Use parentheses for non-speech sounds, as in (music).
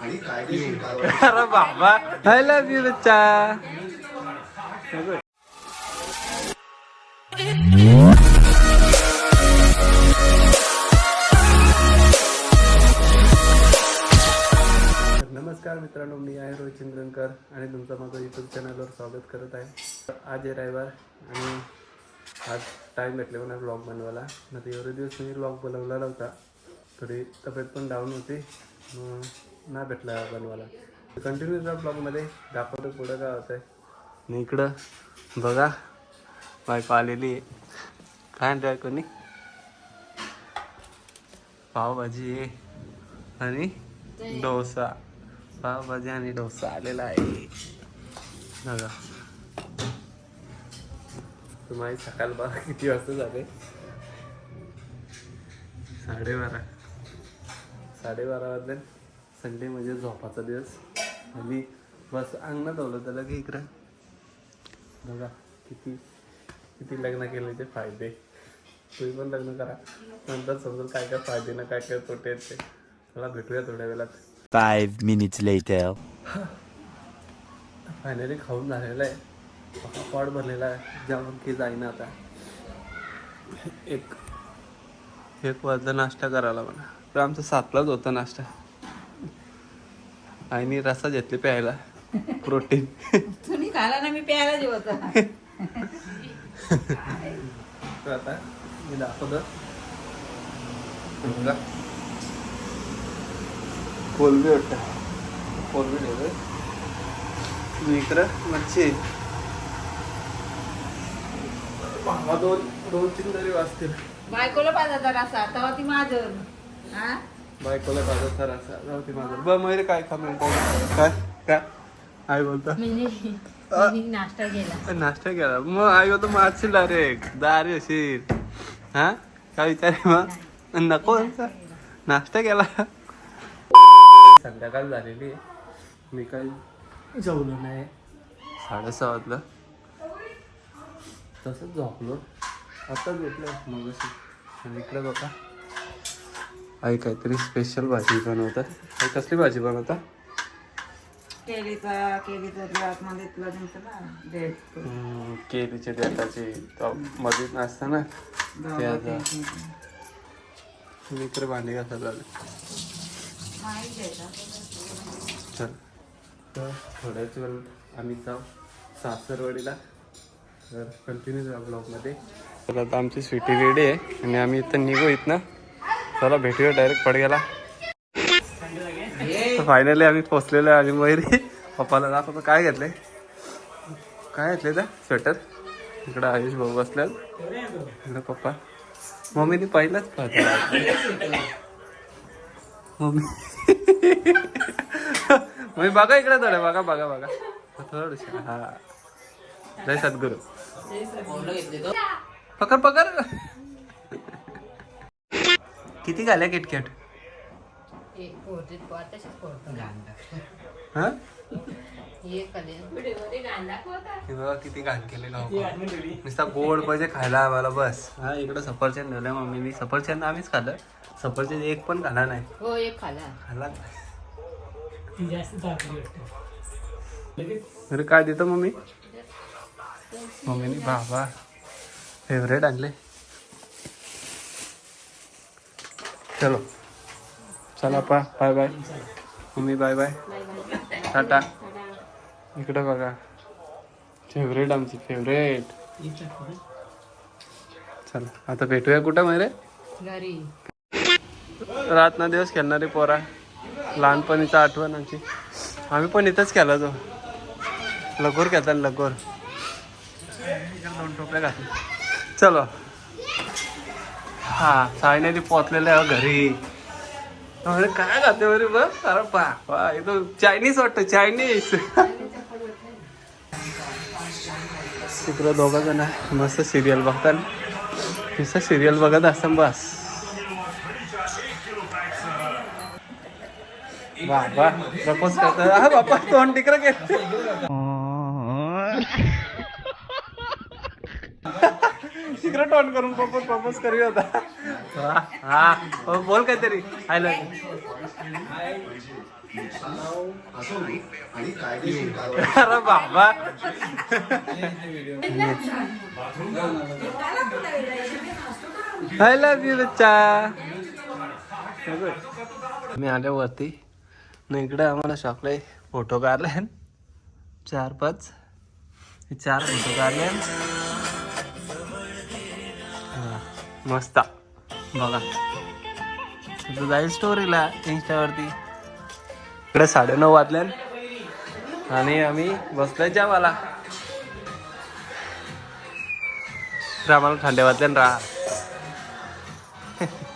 आणि कायदेशीर अरे बाबा आय लव्ह यू बच्चा. नमस्कार मित्रांनो मी आहे रोहित चंद्रनकर आणि तुमचं माझं यूट्यूब चॅनलवर स्वागत करत आहे. आज आहे रविवार आणि आज टाईम भेटले मला ब्लॉग बनवायला. नाही एवढे दिवस मी ब्लॉग बनवला नव्हता. थोडी तब्येत पण डाऊन होती. मग नाही भेटला बनवायला. कंटिन्यू जा ब्लॉगमध्ये दाखवतो पुढं काय होतं आहे आणि इकडं बघा बायको आलेली आहे. काय आणते कोणी पावभाजी आहे आणि डोसा. पावभाजी आणि डोसा आलेला आहे. बघा. तुम्हाला सकाळ बघा किती वाजता झाले. साडेबारा. साडेबारा वाजले. संडे म्हणजे झोपाचा दिवस. आणि बस अंगणात ठेवलं त्याला की इकडं. बघा किती किती लग्न केले ते फायदे. तुम्ही पण लग्न करा. नंतर समजेल काय काय फायदे ना काय काय तोटे आहेत ते. चला भेटूया थोड्या वेळात. Five minutes later. फायनली खाऊन झालेलं आहे. पॉट भरलेला आहे. जेवण की जाईना आता. एक एक वाजता नाश्ता करायला म्हणा तर आमचा सातलाच होता नाश्ता. आईने रसा घेतली प्यायला. प्रोटीन. तुम्ही खाला ना मी प्यायला जेवत आता. मी दाखवतो. कोलबी वाटतं कोलबी ठेवतोय इकडं मच्छी. दोन दोन तीन तरी वाजतील. बायकोला पाहिजे रसा तेव्हा ती माझं हा? बायकोला माझा सर असा जाऊ ती माझं ब मैरे काय म्हणतो काय? काय? आई बोलतो. मी नाश्ता केला. नाश्ता केला. मग आई बोलतो मारशील डायरेक्ट दारी असेल हा? काय विचार मग? नको. नाश्ता केला. संध्याकाळ झालेली मी काही जेवलो नाही. साडेसहा वाजलं. तसंच झोपलो. आताच भेटलं मग आणि इकडे बघा. आई काहीतरी स्पेशल भाजी बनवतात. आई कसली भाजी बनवतात केलीचा केलीचा दिवसमध्ये तुला जमतं ना डेट हम्म, केळीचे देठाचे. तो मध्ये असतं ना? ते आता. मी इकडे भांडी घासायला झालं चल. तर थोड्याच वेळ आम्ही जाऊ सासरवाडीला. तर कंटिन्यू जाऊ ब्लॉगमध्ये तर आता आमची स्वीटी रेडी आहे आणि आम्ही इथं निघू इथनं. चला भेटूया डायरेक्ट पडग्याला. फायनली आम्ही पोचलेलो आहे आणि मयुरी पप्पाला दाखवतो काय घेतले? काय घेतले त्या स्वेटर इकडं आयुष भाऊ बसल्यात इकडं पप्पा. मम्मीने पहिलाच पाहतो मम्मी. मम्मी बघा इकडे थोडं बघा बघा बघा. थोडस हा. जय सद्गुरू. पकड पकड. किती घाल्या किटकॅट हा हे? किती घाण केले नुसता गोड पाहिजे खायला आम्हाला बस. हा इकडं सफरचंद नेलं मम्मीनी सफरचंद आम्हीच खाल्लं. सफरचंद एक पण खाला नाही. हो एक खाला. खाला अरे काय देतो मम्मी? मम्मीनी बाबा. फेवरेट आणले. चलो. चला पा bye bye. Mummy bye bye. Tata. इकडं बघा. फेवरेट आमची फेवरेट. चला आता भेटूया कुठं माहिती घरी. रात ना दिवस खेळणारी पोरा. लहानपणीचा आठवण आमची. आम्ही पण इथंच खेळला तो लगोर खेळतात लगोर. दोन टोपल्या घातल्या. चलो। हा सायने पोचलेलं आहे घरी. अरे काय खाते बरे बस अरे पा वा इथं चायनीज वाटतं चायनीज तिकडं दोघं जण मस्त सिरियल बघतात. नुसतं सिरियल बघत असताना बस. बाबा प्रपोज करतात हा बापा तोंड तिकडं गेलं. (laughs) तिकडं ऑन करून प्रपोज प्रपोज करूया आता. हा हा. हो, बोल काहीतरी. आय लव्ह अरे बाबा. आय लव्ह यू बच्चा. मी आल्या वरती न इकडे आम्हाला शॉकले फोटो काढले. चार पाच. हे चार फोटो काढले. मस्त. बघा. तू जाईल स्टोरीला इंस्टावरती इकडे साडे नऊ वाजल्या आणि आम्ही बसलोय जेवाला आम्हाला खांड्या वाजल्यान राहा. (laughs)